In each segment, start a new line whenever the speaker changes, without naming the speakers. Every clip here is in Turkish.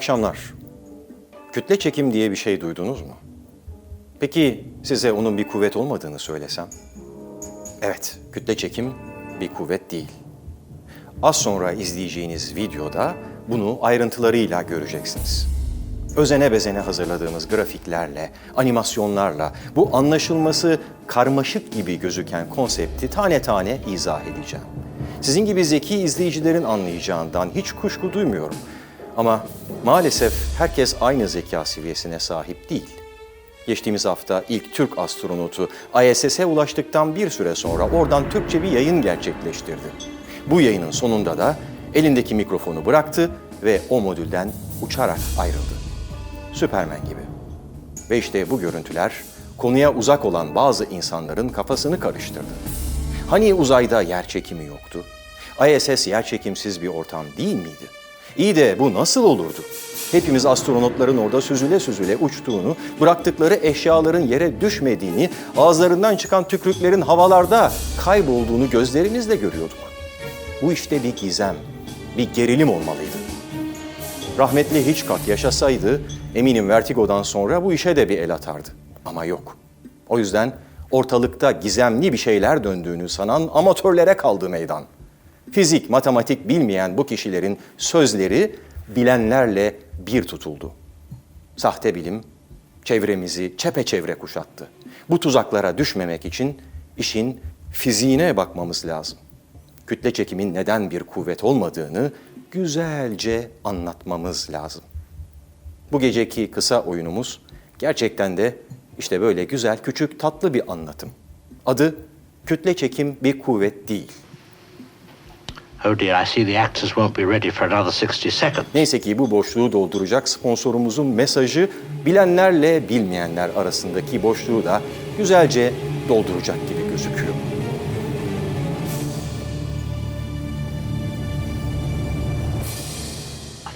akşamlar. Kütle çekim diye bir şey duydunuz mu? Peki size onun bir kuvvet olmadığını söylesem? Evet, kütle çekim bir kuvvet değil. Az sonra izleyeceğiniz videoda bunu ayrıntılarıyla göreceksiniz. Özene bezene hazırladığımız grafiklerle, animasyonlarla bu anlaşılması karmaşık gibi gözüken konsepti tane tane izah edeceğim. Sizin gibi zeki izleyicilerin anlayacağından hiç kuşku duymuyorum. Ama maalesef herkes aynı zeka seviyesine sahip değil. Geçtiğimiz hafta ilk Türk astronotu ISS'e ulaştıktan bir süre sonra oradan Türkçe bir yayın gerçekleştirdi. Bu yayının sonunda da elindeki mikrofonu bıraktı ve o modülden uçarak ayrıldı. Süpermen gibi. Ve işte bu görüntüler konuya uzak olan bazı insanların kafasını karıştırdı. Hani uzayda yer çekimi yoktu? ISS yer çekimsiz bir ortam değil miydi? İyi de bu nasıl olurdu? Hepimiz astronotların orada süzüle süzüle uçtuğunu, bıraktıkları eşyaların yere düşmediğini, ağızlarından çıkan tükrüklerin havalarda kaybolduğunu gözlerimizle görüyorduk. Bu işte bir gizem, bir gerilim olmalıydı. Rahmetli Hitchcock yaşasaydı eminim Vertigo'dan sonra bu işe de bir el atardı. Ama yok. O yüzden ortalıkta gizemli bir şeyler döndüğünü sanan amatörlere kaldı meydan. Fizik, matematik bilmeyen bu kişilerin sözleri bilenlerle bir tutuldu. Sahte bilim çevremizi çepeçevre kuşattı. Bu tuzaklara düşmemek için işin fiziğine bakmamız lazım. Kütle çekimin neden bir kuvvet olmadığını güzelce anlatmamız lazım. Bu geceki kısa oyunumuz gerçekten de işte böyle güzel, küçük, tatlı bir anlatım. Adı kütle çekim bir kuvvet değil.
Oh dear, I see the actors won't be ready for another 60 seconds.
Neyse ki bu boşluğu dolduracak sponsorumuzun mesajı bilenlerle bilmeyenler arasındaki boşluğu da güzelce dolduracak gibi gözüküyor.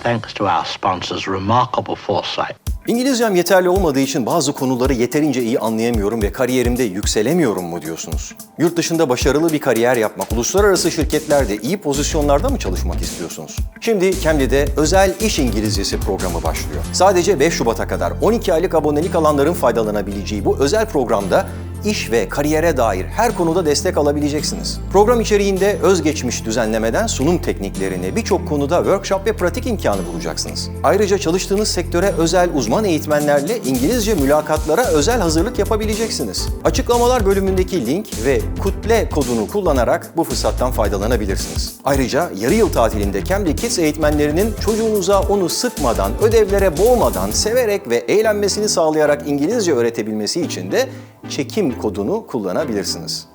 Thanks to our sponsors' remarkable foresight.
İngilizcem yeterli olmadığı için bazı konuları yeterince iyi anlayamıyorum ve kariyerimde yükselemiyorum mu diyorsunuz? Yurt dışında başarılı bir kariyer yapmak, uluslararası şirketlerde iyi pozisyonlarda mı çalışmak istiyorsunuz? Şimdi Cambly'de özel iş İngilizcesi programı başlıyor. Sadece 5 Şubat'a kadar 12 aylık abonelik alanların faydalanabileceği bu özel programda iş ve kariyere dair her konuda destek alabileceksiniz. Program içeriğinde özgeçmiş düzenlemeden sunum tekniklerine birçok konuda workshop ve pratik imkanı bulacaksınız. Ayrıca çalıştığınız sektöre özel uzman eğitmenlerle İngilizce mülakatlara özel hazırlık yapabileceksiniz. Açıklamalar bölümündeki link ve kutle kodunu kullanarak bu fırsattan faydalanabilirsiniz. Ayrıca yarı yıl tatilinde Cambly Kids eğitmenlerinin çocuğunuza onu sıkmadan, ödevlere boğmadan, severek ve eğlenmesini sağlayarak İngilizce öğretebilmesi için de çekim kodunu kullanabilirsiniz.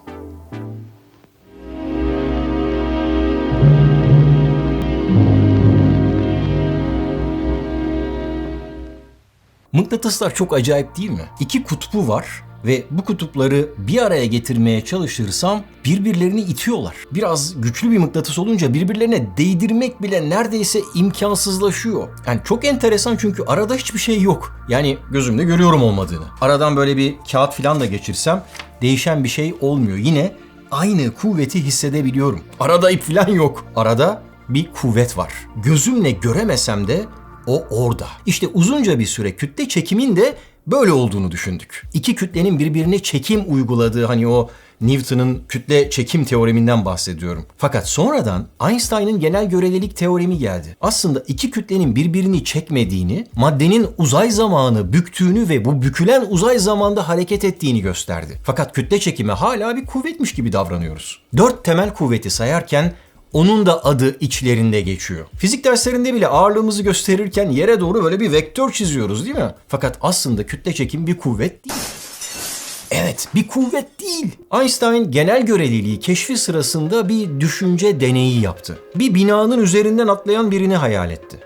Mıknatıslar çok acayip değil mi? İki kutbu var ve bu kutupları bir araya getirmeye çalışırsam birbirlerini itiyorlar. Biraz güçlü bir mıknatıs olunca birbirlerine değdirmek bile neredeyse imkansızlaşıyor. Yani çok enteresan çünkü arada hiçbir şey yok. Yani gözümde görüyorum olmadığını. Aradan böyle bir kağıt falan da geçirsem değişen bir şey olmuyor. Yine aynı kuvveti hissedebiliyorum. Arada ip falan yok. Arada bir kuvvet var. Gözümle göremesem de o orada. İşte uzunca bir süre kütle çekimin de böyle olduğunu düşündük. İki kütlenin birbirine çekim uyguladığı hani o Newton'un kütle çekim teoreminden bahsediyorum. Fakat sonradan Einstein'ın genel görelilik teoremi geldi. Aslında iki kütlenin birbirini çekmediğini, maddenin uzay zamanı büktüğünü ve bu bükülen uzay zamanda hareket ettiğini gösterdi. Fakat kütle çekimi hala bir kuvvetmiş gibi davranıyoruz. Dört temel kuvveti sayarken onun da adı içlerinde geçiyor. Fizik derslerinde bile ağırlığımızı gösterirken yere doğru böyle bir vektör çiziyoruz değil mi? Fakat aslında kütle çekim bir kuvvet değil. Evet, bir kuvvet değil. Einstein genel göreliliği keşfi sırasında bir düşünce deneyi yaptı. Bir binanın üzerinden atlayan birini hayal etti.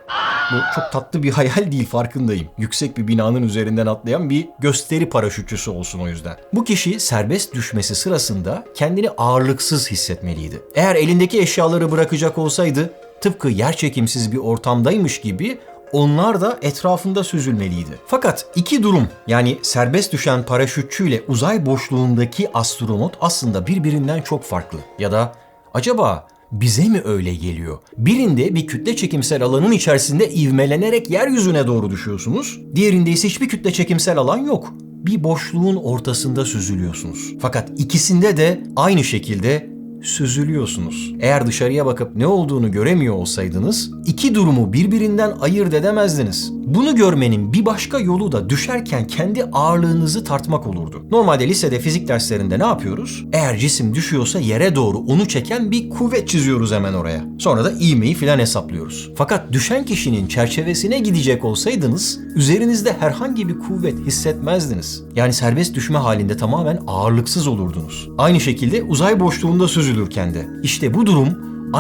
Bu çok tatlı bir hayal değil farkındayım. Yüksek bir binanın üzerinden atlayan bir gösteri paraşütçüsü olsun o yüzden. Bu kişi serbest düşmesi sırasında kendini ağırlıksız hissetmeliydi. Eğer elindeki eşyaları bırakacak olsaydı tıpkı yerçekimsiz bir ortamdaymış gibi onlar da etrafında süzülmeliydi. Fakat iki durum yani serbest düşen paraşütçüyle uzay boşluğundaki astronot aslında birbirinden çok farklı. Ya da acaba
bize mi öyle geliyor? Birinde bir kütle çekimsel alanın içerisinde ivmelenerek yeryüzüne doğru düşüyorsunuz. Diğerinde ise hiçbir kütle çekimsel alan yok. Bir boşluğun ortasında süzülüyorsunuz. Fakat ikisinde de aynı şekilde süzülüyorsunuz. Eğer dışarıya bakıp ne olduğunu göremiyor olsaydınız, iki durumu birbirinden ayırt edemezdiniz. Bunu görmenin bir başka yolu da düşerken kendi ağırlığınızı tartmak olurdu. Normalde lisede fizik derslerinde ne yapıyoruz? Eğer cisim düşüyorsa yere doğru onu çeken bir kuvvet çiziyoruz hemen oraya. Sonra da ivmeyi filan hesaplıyoruz. Fakat düşen kişinin çerçevesine gidecek olsaydınız, üzerinizde herhangi bir kuvvet hissetmezdiniz. Yani serbest düşme halinde tamamen ağırlıksız olurdunuz. Aynı şekilde uzay boşluğunda süzülürken de. İşte bu durum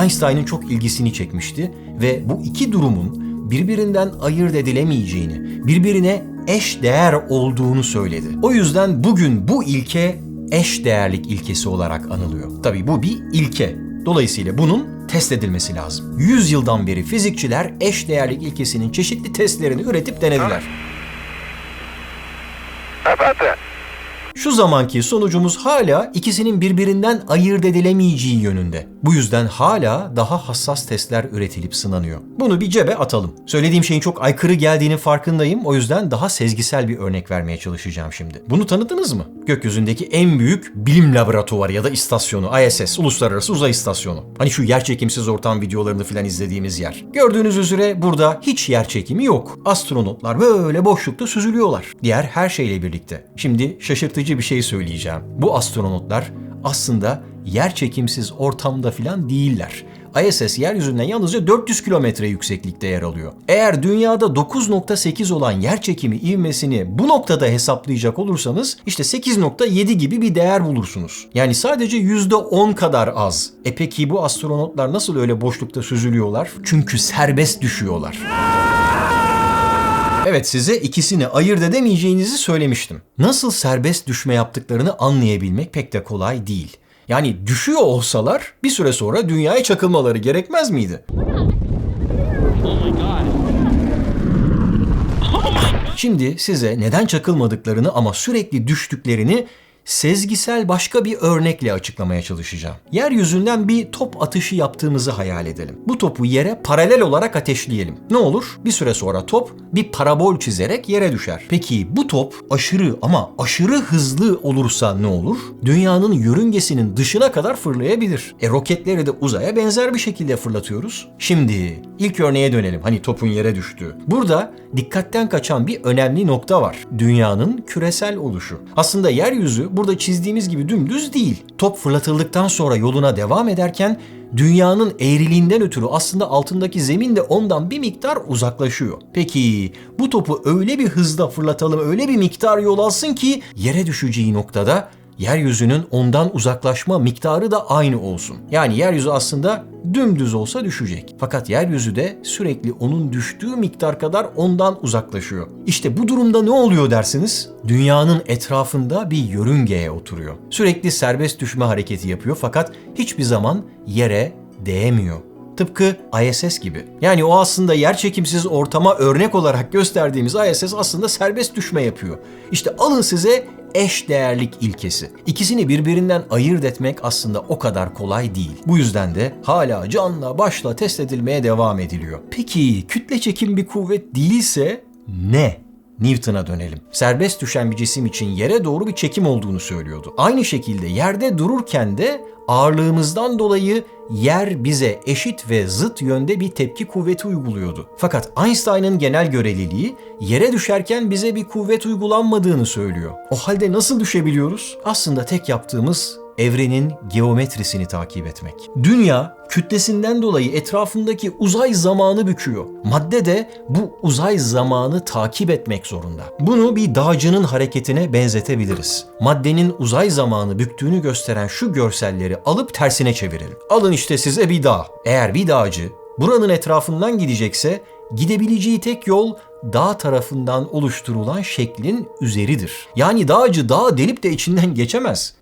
Einstein'ın çok ilgisini çekmişti ve bu iki durumun birbirinden ayırt edilemeyeceğini, birbirine eş değer olduğunu söyledi. O yüzden bugün bu ilke eş değerlik ilkesi olarak anılıyor. Tabii bu bir ilke. Dolayısıyla bunun test edilmesi lazım. 100 yıldan beri fizikçiler eş değerlik ilkesinin çeşitli testlerini üretip denediler.
That?
Şu zamanki sonucumuz hala ikisinin birbirinden ayırt edilemeyeceği yönünde. Bu yüzden hala daha hassas testler üretilip sınanıyor. Bunu bir cebe atalım. Söylediğim şeyin çok aykırı geldiğinin farkındayım. O yüzden daha sezgisel bir örnek vermeye çalışacağım şimdi. Bunu tanıdınız mı? Gökyüzündeki en büyük bilim laboratuvarı ya da istasyonu ISS, Uluslararası Uzay İstasyonu. Hani şu yerçekimsiz ortam videolarını falan izlediğimiz yer. Gördüğünüz üzere burada hiç yer çekimi yok. Astronotlar böyle boşlukta süzülüyorlar. Diğer her şeyle birlikte. Şimdi şaşırtıcı bir şey söyleyeceğim. Bu astronotlar aslında yer çekimsiz ortamda filan değiller. ISS yeryüzünden yalnızca 400 kilometre yükseklikte yer alıyor. Eğer dünyada 9.8 olan yer çekimi ivmesini bu noktada hesaplayacak olursanız işte 8.7 gibi bir değer bulursunuz. Yani sadece %10 kadar az. E peki bu astronotlar nasıl öyle boşlukta süzülüyorlar? Çünkü serbest düşüyorlar. Evet size ikisini ayırt edemeyeceğinizi söylemiştim. Nasıl serbest düşme yaptıklarını anlayabilmek pek de kolay değil. Yani düşüyor olsalar bir süre sonra dünyaya çakılmaları gerekmez miydi? Şimdi size neden çakılmadıklarını ama sürekli düştüklerini sezgisel başka bir örnekle açıklamaya çalışacağım. Yeryüzünden bir top atışı yaptığımızı hayal edelim. Bu topu yere paralel olarak ateşleyelim. Ne olur? Bir süre sonra top bir parabol çizerek yere düşer. Peki bu top aşırı ama aşırı hızlı olursa ne olur? Dünyanın yörüngesinin dışına kadar fırlayabilir. E roketleri de uzaya benzer bir şekilde fırlatıyoruz. Şimdi ilk örneğe dönelim. Hani topun yere düştüğü. Burada dikkatten kaçan bir önemli nokta var. Dünyanın küresel oluşu. Aslında yeryüzü burada çizdiğimiz gibi dümdüz değil. Top fırlatıldıktan sonra yoluna devam ederken dünyanın eğriliğinden ötürü aslında altındaki zemin de ondan bir miktar uzaklaşıyor. Peki bu topu öyle bir hızda fırlatalım, öyle bir miktar yol alsın ki yere düşeceği noktada yeryüzünün ondan uzaklaşma miktarı da aynı olsun. Yani yeryüzü aslında dümdüz olsa düşecek. Fakat yeryüzü de sürekli onun düştüğü miktar kadar ondan uzaklaşıyor. İşte bu durumda ne oluyor dersiniz? Dünyanın etrafında bir yörüngeye oturuyor. Sürekli serbest düşme hareketi yapıyor fakat hiçbir zaman yere değemiyor. Tıpkı ISS gibi. Yani o aslında yer çekimsiz ortama örnek olarak gösterdiğimiz ISS aslında serbest düşme yapıyor. İşte alın size eş değerlik ilkesi. İkisini birbirinden ayırt etmek aslında o kadar kolay değil. Bu yüzden de hala canla başla test edilmeye devam ediliyor. Peki kütle çekim bir kuvvet değilse ne? Newton'a dönelim. Serbest düşen bir cisim için yere doğru bir çekim olduğunu söylüyordu. Aynı şekilde yerde dururken de ağırlığımızdan dolayı yer bize eşit ve zıt yönde bir tepki kuvveti uyguluyordu. Fakat Einstein'ın genel göreliliği yere düşerken bize bir kuvvet uygulanmadığını söylüyor. O halde nasıl düşebiliyoruz? Aslında tek yaptığımız evrenin geometrisini takip etmek. Dünya kütlesinden dolayı etrafındaki uzay zamanı büküyor. Madde de bu uzay zamanı takip etmek zorunda. Bunu bir dağcının hareketine benzetebiliriz. Maddenin uzay zamanı büktüğünü gösteren şu görselleri alıp tersine çevirelim. Alın işte size bir dağ. Eğer bir dağcı buranın etrafından gidecekse gidebileceği tek yol dağ tarafından oluşturulan şeklin üzeridir. Yani dağcı dağı delip de içinden geçemez.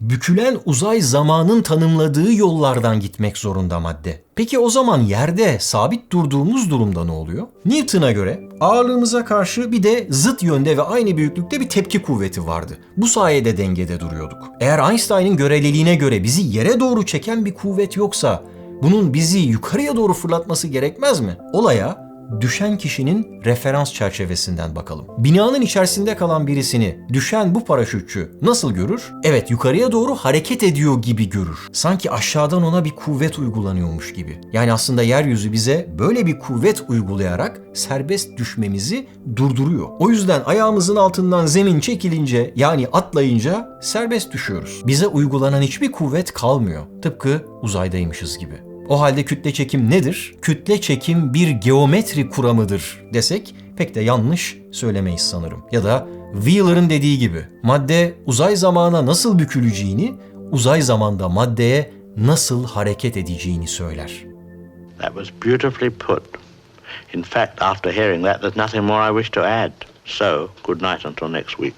Bükülen uzay zamanın tanımladığı yollardan gitmek zorunda madde. Peki o zaman yerde sabit durduğumuz durumda ne oluyor? Newton'a göre ağırlığımıza karşı bir de zıt yönde ve aynı büyüklükte bir tepki kuvveti vardı. Bu sayede dengede duruyorduk. Eğer Einstein'ın göreliliğine göre bizi yere doğru çeken bir kuvvet yoksa bunun bizi yukarıya doğru fırlatması gerekmez mi? Olaya düşen kişinin referans çerçevesinden bakalım. Binanın içerisinde kalan birisini düşen bu paraşütçü nasıl görür? Evet yukarıya doğru hareket ediyor gibi görür. Sanki aşağıdan ona bir kuvvet uygulanıyormuş gibi. Yani aslında yeryüzü bize böyle bir kuvvet uygulayarak serbest düşmemizi durduruyor. O yüzden ayağımızın altından zemin çekilince yani atlayınca serbest düşüyoruz. Bize uygulanan hiçbir kuvvet kalmıyor. Tıpkı uzaydaymışız gibi. O halde kütle çekim nedir? Kütle çekim bir geometri kuramıdır desek pek de yanlış söylemeyiz sanırım. Ya da Wheeler'ın dediği gibi madde uzay zamana nasıl büküleceğini, uzay zamanda maddeye nasıl hareket edeceğini söyler.
That was beautifully put. In fact, after hearing that, there's nothing more I wish to add. So, good night until next week.